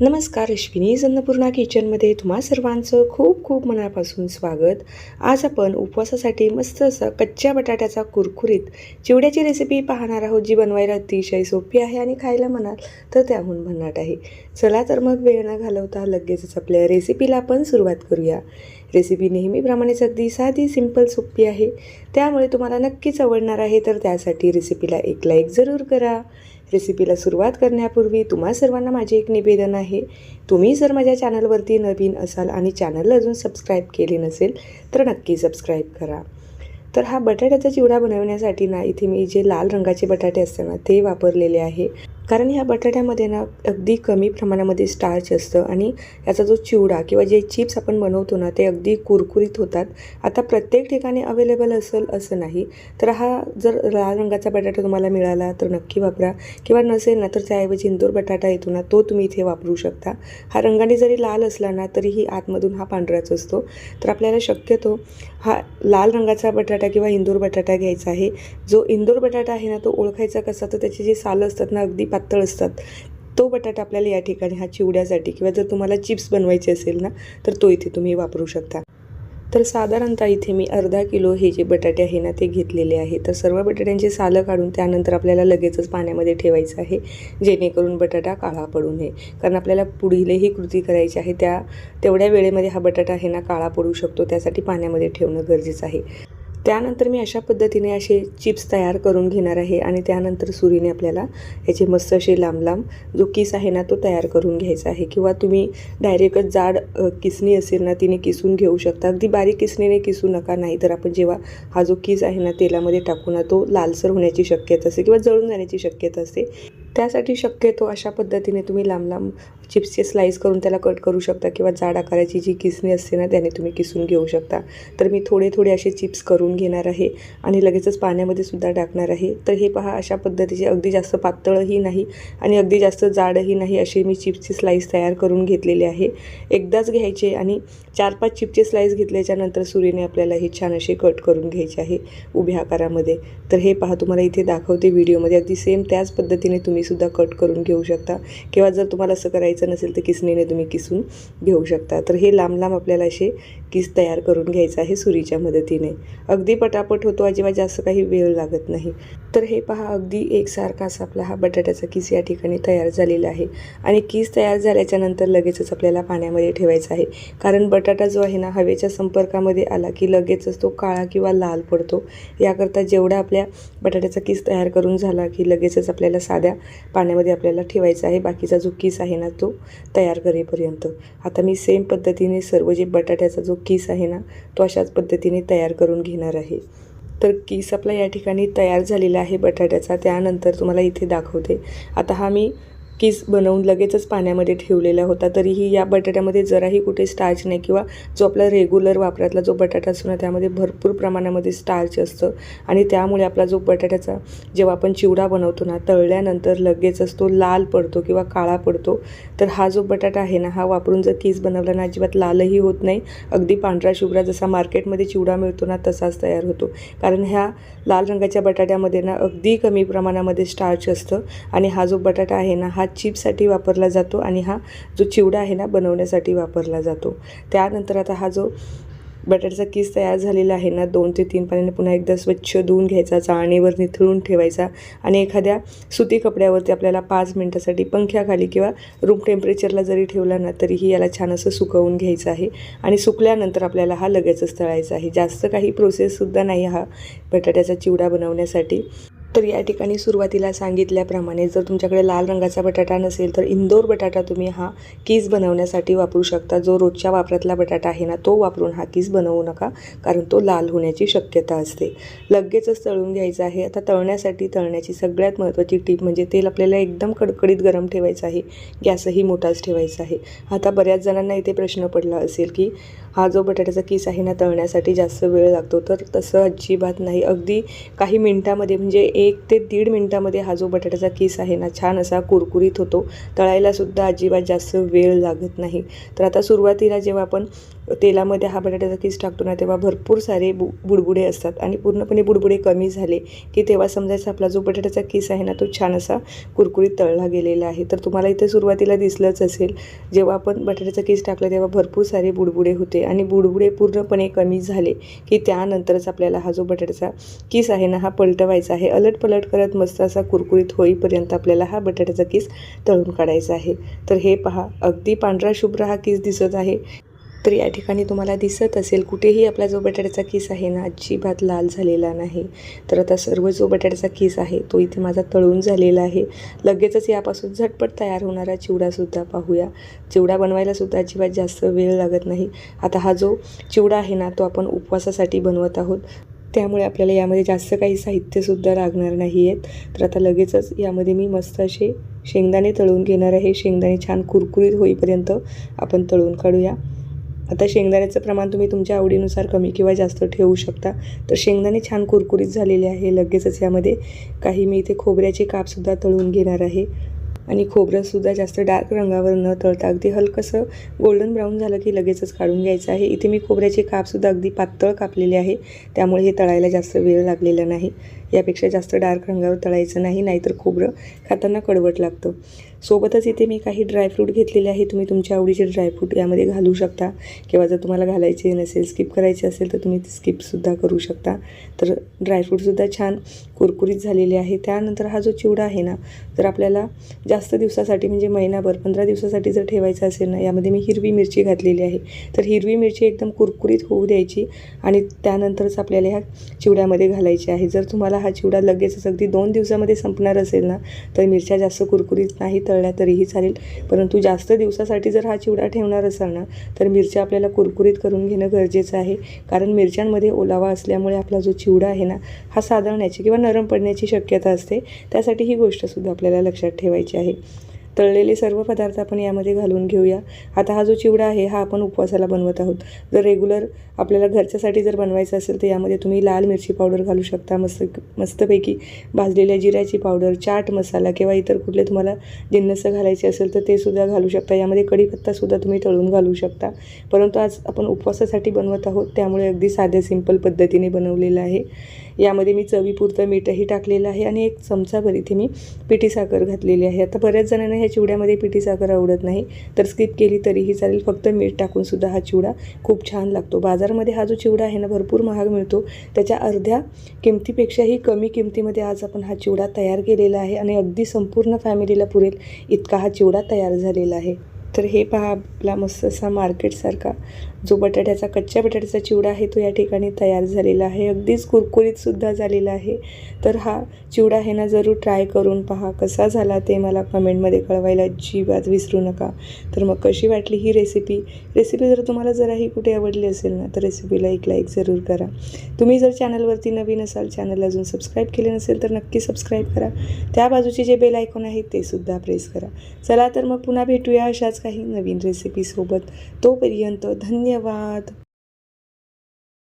नमस्कार अश्विनी अन्नपूर्णा किचनमध्ये तुम्हा सर्वांचं खूप खूप मनापासून स्वागत. आज आपण उपवासासाठी मस्त असं कच्च्या बटाट्याचा कुरकुरीत चिवड्याची रेसिपी पाहणार आहोत जी बनवायला अतिशय सोपी आहे आणि खायला म्हणाल तर त्याहून भन्नाट आहे. चला तर मग वेळ न घालवता लगेचच आपल्या रेसिपीला आपण सुरुवात करूया. रेसिपी नेहमीप्रमाणेच अगदी साधी सिंपल सोपी आहे. त्यामुळे तुम्हाला नक्कीच आवडणार आहे तर त्यासाठी रेसिपीला एक लाईक जरूर करा. रेसिपीला सुरुवात करण्यापूर्वी तुम्हा सर्वांना माझे एक निवेदन आहे. तुम्ही जर माझ्या चॅनलवरती नवीन असाल आणि चॅनलला अजून सबस्क्राईब केले नसेल तर नक्की सबस्क्राईब करा. तर हा बटाट्याचा चिवडा बनवण्यासाठी ना इथे मी जे लाल रंगाचे बटाटे असते ना ते वापरलेले आहे. कारण ह्या बटाट्यामध्ये ना अगदी कमी प्रमाणामध्ये स्टार्च असतं आणि याचा जो चिवडा किंवा जे चिप्स आपण बनवतो ना ते अगदी कुरकुरीत होतात. आता प्रत्येक ठिकाणी अवेलेबल असेल असं नाही तर हा जर लाल रंगाचा बटाटा तुम्हाला मिळाला तर नक्की वापरा. किंवा नसेल ना तर त्याऐवजी इंदोर बटाटा येतो ना तो तुम्ही इथे वापरू शकता. हा रंगाने जरी लाल असला ना तरीही आतमधून हा पांढराच असतो. तर आपल्याला शक्यतो हा लाल रंगाचा बटाटा किंवा इंदोर बटाटा घ्यायचा आहे. जो इंदोर बटाटा आहे ना तो ओळखायचा कसा तर त्याचे जे सालं असतात ना अगदी पातळ असतात. तो बटाटा आपल्याला या ठिकाणी हा चिवड्यासाठी किंवा जर तुम्हाला चिप्स बनवायचे असेल ना तर तो इथे तुम्ही वापरू शकता. तर साधारणतः इथे मी अर्धा किलो हे जे बटाटे आहे ना ते घेतलेले आहे. तर सर्व बटाट्यांची सालं काढून त्यानंतर आपल्याला लगेचच पाण्यामध्ये ठेवायचं आहे जेणेकरून बटाटा काळा पडू नये. कारण आपल्याला पुढीलही कृती करायची आहे त्या तेवढ्या वेळेमध्ये हा बटाटा आहे ना काळा पडू शकतो. त्यासाठी पाण्यामध्ये ठेवणं गरजेचं आहे. त्यानंतर मी अशा पद्धतीने असे चिप्स तयार करून घेणार आहे आणि त्यानंतर सुरीने आपल्याला याचे मस्त असे लांब लांब जो किस आहे ना तो तयार करून घ्यायचा आहे. किंवा तुम्ही डायरेक्टच जाड किसणी असेल ना तिने किसून घेऊ शकता. अगदी बारीक किसणीने किसू नका. नाही तर आपण जेव्हा हा जो किस आहे ना तेलामध्ये टाकू ना तो लालसर होण्याची शक्यता असते किंवा जळून जाण्याची शक्यता असते. त्यासाठी शक्यतो अशा पद्धतीने तुम्ही लांब लांब चिप्सचे स्लाईस करून त्याला कट करू शकता किंवा जाड आकाराची जी किसणी असते ना त्याने तुम्ही किसून घेऊ शकता. तर मी थोडे थोडे असे चिप्स करून घेणार आहे आणि लगेचच पाण्यामध्ये सुद्धा टाकणार आहे. तर हे पहा अशा पद्धतीचे अगदी जास्त पातळही नाही आणि अगदी जास्त जाडही नाही असे मी चिप्सचे स्लाईस तयार करून घेतलेले आहे. एकदाच घ्यायचे आणि चार पाच चिपचे स्लाईस घेतल्याच्यानंतर सुरीने आपल्याला हे छान असे कट करून घ्यायचे आहे उभ्या आकारामध्ये. तर हे पहा तुम्हाला इथे दाखवते व्हिडिओमध्ये अगदी सेम त्याच पद्धतीने तुम्हीसुद्धा कट करून घेऊ शकता. किंवा जर तुम्हाला असं करायचं नसेल तर किसणीने तुम्ही किसून घेऊ शकता. तर हे लांब लांब आपल्याला असे किस तयार करून घ्यायचं आहे सुरीच्या मदतीने. अगदी पटापट होतो अजिबात जास्त काही वेळ लागत नाही. तर हे पहा अगदी एकसारखा असा आपला हा बटाट्याचा किस या ठिकाणी तयार झालेला आहे. आणि किस तयार झाल्याच्यानंतर लगेचच आपल्याला पाण्यामध्ये ठेवायचा आहे. कारण बटाटा जो आहे ना हवेच्या संपर्कामध्ये आला की लगेचच तो काळा किंवा लाल पडतो. याकरता जेवढा आपल्या बटाट्याचा किस तयार करून झाला की लगेचच आपल्याला साध्या पाण्यामध्ये आपल्याला ठेवायचा आहे. बाकीचा जो किस आहे ना तो तयार करेपर्यंत. आता मी सेम पद्धतीने सर्व जे बटाट्याचा जो किस आहे ना तो अशाच पद्धतीने तयार करून घेणार आहे. तर किस आपला या ठिकाणी तयार झालेला आहे बटाट्याचा त्यानंतर तुम्हाला इथे दाखवते. आता हा मी किस बनवून लगेचच पाण्यामध्ये ठेवलेला होता तरीही या बटाट्यामध्ये जराही कुठे स्टार्च नाही किंवा जो आपला रेग्युलर वापरातला जो बटाटा असतो ना त्यामध्ये भरपूर प्रमाणामध्ये स्टार्च असतं. आणि त्यामुळे आपला जो बटाट्याचा जेव्हा आपण चिवडा बनवतो ना तळल्यानंतर लगेचच तो लाल पडतो किंवा काळा पडतो. तर हा जो बटाटा आहे ना हा वापरून जर किस बनवला ना अजिबात लालही होत नाही. अगदी पांढरा शुभ्रा जसा मार्केटमध्ये चिवडा मिळतो ना तसाच तयार होतो. कारण ह्या लाल रंगाच्या बटाट्यामध्ये ना अगदी कमी प्रमाणामध्ये स्टार्च असतं. आणि हा जो बटाटा आहे ना हा हा चिपसाठी वापरला जातो आणि हा जो चिवडा आहे ना बनवण्यासाठी वापरला जातो. त्यानंतर आता हा जो बटाट्याचा किस तयार झालेला आहे ना दोन ते तीन पाण्याने पुन्हा एकदा स्वच्छ धुवून घ्यायचा चाळणीवर निथळून ठेवायचा आणि एखाद्या सुती कपड्यावरती आपल्याला पाच मिनटासाठी पंख्याखाली किंवा रूम टेम्परेचरला जरी ठेवला ना तरीही याला छान असं सुकवून घ्यायचं आहे आणि सुकल्यानंतर आपल्याला हा लगेचच तळायचा आहे. जास्त काही प्रोसेससुद्धा नाही हा बटाट्याचा चिवडा बनवण्यासाठी. तर या ठिकाणी सुरुवातीला सांगितल्याप्रमाणे जर तुमच्याकडे लाल रंगाचा बटाटा नसेल तर इंदोर बटाटा तुम्ही हा कीस बनवण्यासाठी वापरू शकता. जो रोजच्या वापरातला बटाटा आहे ना तो वापरून हा कीस बनवू नका कारण तो लाल होण्याची शक्यता असते. लगेचच तळून घ्यायचा आहे. आता तळण्यासाठी तळण्याची सगळ्यात महत्त्वाची टीप म्हणजे तेल आपल्याला एकदम कडकडीत गरम ठेवायचं आहे. गॅसही मोठाच ठेवायचा आहे. आता बऱ्याच जणांना इथे प्रश्न पडला असेल की हा जो बटाट्याचा किस आहे ना तळण्यासाठी जास्त वेळ लागतो. तर तसं अजिबात नाही. अगदी काही मिनटामध्ये म्हणजे एक ते दीड मिनटामध्ये हा जो बटाट्याचा किस आहे ना छान असा कुरकुरीत होतो. तळायलासुद्धा अजिबात जास्त वेळ लागत नाही. तर आता सुरुवातीला जेव्हा आपण तेलामध्ये हा बटाट्याचा किस टाकतो ना तेव्हा भरपूर सारे बु बुडबुडे असतात. आणि पूर्णपणे बुडबुडे कमी झाले की तेव्हा समजायचं आपला जो बटाट्याचा किस आहे ना तो छान असा कुरकुरीत तळला गेलेला आहे. तर तुम्हाला इथे सुरुवातीला दिसलंच असेल जेव्हा आपण बटाट्याचा किस टाकला तेव्हा भरपूर सारे बुडबुडे होते. आणि बुडबुडे पूर्णपणे कमी झाले की त्यानंतरच आपल्याला हा जो बटाट्याचा किस आहे ना हा पलटवायचा आहे. अलट पलट करत मस्त असा कुरकुरीत होईपर्यंत आपल्याला हा बटाट्याचा किस तळून काढायचा आहे. तर हे पहा अगदी पांढरा शुभ्र हा किस दिसत आहे. तर या ठिकाणी तुम्हाला दिसत असेल कुठेही आपला जो बटाट्याचा किस आहे ना अजिबात लाल झालेला नाही. तर आता सर्व जो बटाट्याचा किस आहे तो इथे माझा तळून झालेला आहे. लगेचच यापासून झटपट तयार होणारा चिवडासुद्धा पाहूया. चिवडा बनवायलासुद्धा अजिबात जास्त वेळ लागत नाही. आता हा जो चिवडा आहे ना तो आपण उपवासासाठी बनवत आहोत. त्यामुळे आपल्याला यामध्ये जास्त काही साहित्यसुद्धा लागणार नाही आहेत तर आता लगेचच यामध्ये मी मस्त असे शेंगदाणे तळून घेणार आहे. शेंगदाणे छान कुरकुरीत होईपर्यंत आपण तळून काढूया. आता शेंगदाण्याचं प्रमाण तुम्ही तुमच्या आवडीनुसार कमी किंवा जास्त ठेवू शकता. तर शेंगदाणे छान कुरकुरीत झालेले आहे. लगेचच यामध्ये काही मी इथे खोबऱ्याचे कापसुद्धा तळून घेणार आहे. आणि खोबरंसुद्धा जास्त डार्क रंगावर न तळता अगदी हलकंसं गोल्डन ब्राऊन झालं की लगेचच काढून घ्यायचं आहे. इथे मी खोबऱ्याचे कापसुद्धा अगदी पातळ कापलेले आहे. त्यामुळे हे तळायला जास्त वेळ लागलेला नाही. यापेक्षा जास्त डार्क रंगावर तळायचं नाही नाहीतर खोबरं खाताना कडवट लागतं. सोबतच इथे मी काही ड्रायफ्रूट घेतलेले आहे तुम्ही तुमच्या आवडीचे ड्रायफ्रूट यामध्ये घालू शकता. किंवा जर तुम्हाला घालायचे नसेल स्किप करायचे असेल तर तुम्ही स्किपसुद्धा करू शकता. तर ड्रायफ्रूटसुद्धा छान कुरकुरीत झालेले आहे. त्यानंतर हा जो चिवडा आहे ना जर आपल्याला जास्त दिवसासाठी म्हणजे महिनाभर पंधरा दिवसासाठी जर ठेवायचा असेल ना यामध्ये मी हिरवी मिरची घातलेली आहे. तर हिरवी मिरची एकदम कुरकुरीत होऊ द्यायची आणि त्यानंतरच आपल्याला ह्या चिवड्यामध्ये घालायची आहे. जर तुम्हाला हा चिवडा लगेचच अगदी दोन दिवसामध्ये संपणार असेल ना तर मिरच्या जास्त कुरकुरीत नाही तळल्या तरीही चालेल. परंतु जास्त दिवसासाठी जर हा चिवडा ठेवणार असाल ना तर मिरच्या आपल्याला कुरकुरीत करून घेणं गरजेचं आहे. कारण मिरच्यांमध्ये ओलावा असल्यामुळे आपला जो चिवडा आहे ना हा सादळण्याची किंवा नरम पडण्याची शक्यता असते. त्यासाठी ही गोष्टसुद्धा आपल्याला लक्षात ठेवायची आहे. तळलेले सर्व पदार्थ आपण यामध्ये घालून घेऊया. आता हा जो चिवडा आहे हा आपण उपवासाला बनवत आहोत. जर रेग्युलर आपल्याला घरच्यासाठी जर बनवायचं असेल तर यामध्ये तुम्ही लाल मिरची पावडर घालू शकता. मस्त मस्तपैकी भाजलेल्या जिऱ्याची पावडर चाट मसाला किंवा इतर कुठले तुम्हाला जिन्नस घालायचे असेल तर ते सुद्धा घालू शकता. यामध्ये कढीपत्तासुद्धा तुम्ही तळून घालू शकता. परंतु आज आपण उपवासासाठी बनवत आहोत त्यामुळे अगदी साध्या सिंपल पद्धतीने बनवलेलं आहे. यामध्ये मी चवीपुरतं मीठही टाकलेलं आहे आणि एक चमचाभर इथे मी पिठी साखर घातलेली आहे. आता बऱ्याच जणांना ह्या चिवड्यामध्ये पिठी साखर आवडत नाही. तर स्किप केली तरीही चालेल. फक्त मीठ टाकूनसुद्धा हा चिवडा खूप छान लागतो. बाजारामध्ये हा जो चिवडा आहे ना भरपूर महाग मिळतो. त्याच्या अर्ध्या किमतीपेक्षाही कमी किमतीमध्ये आज आपण हा चिवडा तयार केलेला आहे आणि अगदी संपूर्ण फॅमिलीला पुरेल इतका हा चिवडा तयार झालेला आहे. तर हे पहा आपला मस्त असा मार्केटसारखा जो बटाट्याचा कच्च्या बटाट्याचा चिवडा आहे तो या ठिकाणी तयार झालेला आहे. अगदीच कुरकुरीतसुद्धा झालेला आहे. तर हा चिवडा आहे ना जरूर ट्राय करून पहा. कसा झाला ते मला कमेंटमध्ये कळवायला अजिबात विसरू नका. तर मग कशी वाटली ही रेसिपी रेसिपी जर तुम्हाला जराही कुठे आवडली असेल ना तर रेसिपीला एक लाईक जरूर करा. तुम्ही जर चॅनलवरती नवीन असाल चॅनल अजून सबस्क्राईब केले नसेल तर नक्की सबस्क्राईब करा. त्या बाजूचे जे बेल आयकॉन आहे ते सुद्धा प्रेस करा. चला तर मग पुन्हा भेटूया अशाच काही नवीन रेसिपीसोबत तोपर्यंत धन्य धन्यवाद